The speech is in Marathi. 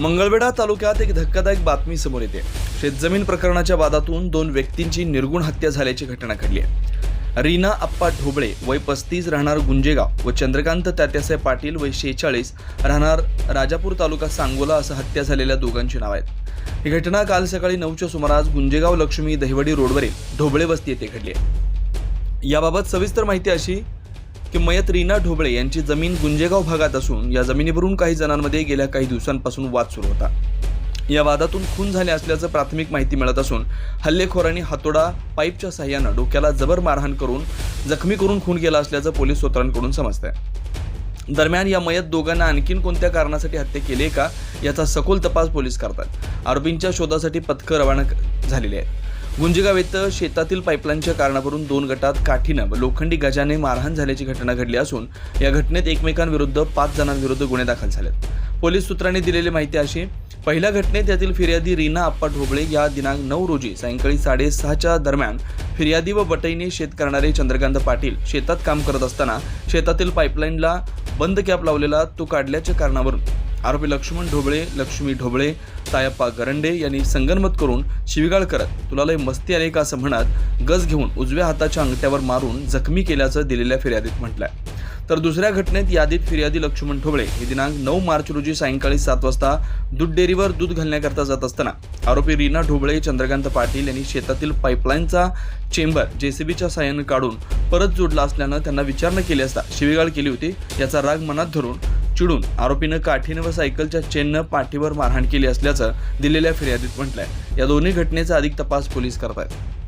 मंगळवेढा तालुक्यात एक धक्कादायक बातमी समोर येते. शेतजमीन प्रकरणाच्या वादातून दोन व्यक्तींची निर्गुण हत्या झाल्याची घटना घडली आहे. रीना अप्पा ढोबळे वय पस्तीस राहणार गुंजेगाव व चंद्रकांत तात्यासाहेब पाटील वय शेहेचाळीस राहणार राजापूर तालुका सांगोला असं हत्या झालेल्या दोघांची नाव आहेत. ही घटना काल सकाळी नऊच्या सुमारास गुंजेगाव लक्ष्मी दहिवडी रोडवरील ढोबळे वस्ती येथे घडली आहे. याबाबत सविस्तर माहिती अशी की मयत रीना ढोबळे यांची जमीन गुंजेगाव भागात असून या जमिनीवरून काही जणांमध्ये गेल्या काही दिवसांपासून वाद सुरू होता. या वादातून खून झाले असल्याचं प्राथमिक माहिती मिळत असून हल्लेखोरांनी हातोडा पाईपच्या सहाय्यानं डोक्याला जबर मारहाण करून जखमी करून खून केला असल्याचं पोलीस सूत्रांकडून समजतंय. दरम्यान या मयत दोघांना आणखीन कोणत्या कारणासाठी हत्या केली आहे का याचा सखोल तपास पोलीस करतात. आरोपींच्या शोधासाठी पथकं रवाना झालेली आहेत. गुंजेगाव इथं शेतातील पाईपलाईनच्या कारणावरून दोन गटात काठीनं व लोखंडी गजाने मारहाण झाल्याची घटना घडली असून या घटनेत एकमेकांविरुद्ध पाच जणांविरुद्ध गुन्हे दाखल झालेत. पोलीस सूत्रांनी दिलेली माहिती अशी पहिल्या घटनेत यातील फिर्यादी रीना आप्पा ढोबळे या दिनांक नऊ रोजी सायंकाळी साडेसहाच्या दरम्यान फिर्यादी व बटईने शेत करणारे चंद्रकांत पाटील शेतात काम करत असताना शेतातील पाईपलाईनला बंद कॅप लावलेला तो काढल्याच्या कारणावरून आरोपी लक्ष्मण ढोबळे लक्ष्मी ढोबळे तायप्पा गरंडे यांनी संगनमत करून शिवीगाळ करत तुला लय मस्ती आली का असं म्हणत गज घेऊन उजव्या हाताच्या अंगठ्यावर मारून जखमी केल्याचं दिलेल्या फिर्यादीत म्हटलंय. तर दुसऱ्या घटनेत यादीत फिर्यादी लक्ष्मण ढोबळे. हे दिनांक नऊ मार्च रोजी सायंकाळी सात वाजता दूध डेअरीवर दूध घालण्याकरता जात असताना आरोपी रीना ढोबळे चंद्रकांत पाटील यांनी शेतातील पाईपलाईनचा चेंबर जेसीबीच्या साह्यानं काढून परत जोडला असल्यानं त्यांना विचारणा केली असता शिवीगाळ केली होती. याचा राग मनात धरून चिडून आरोपीनं काठीनं व सायकलच्या चेननं पाठीवर मारहाण केली असल्याचं दिलेल्या फिर्यादीत म्हटलंय. या दोन्ही घटनेचा अधिक तपास पोलीस करत आहेत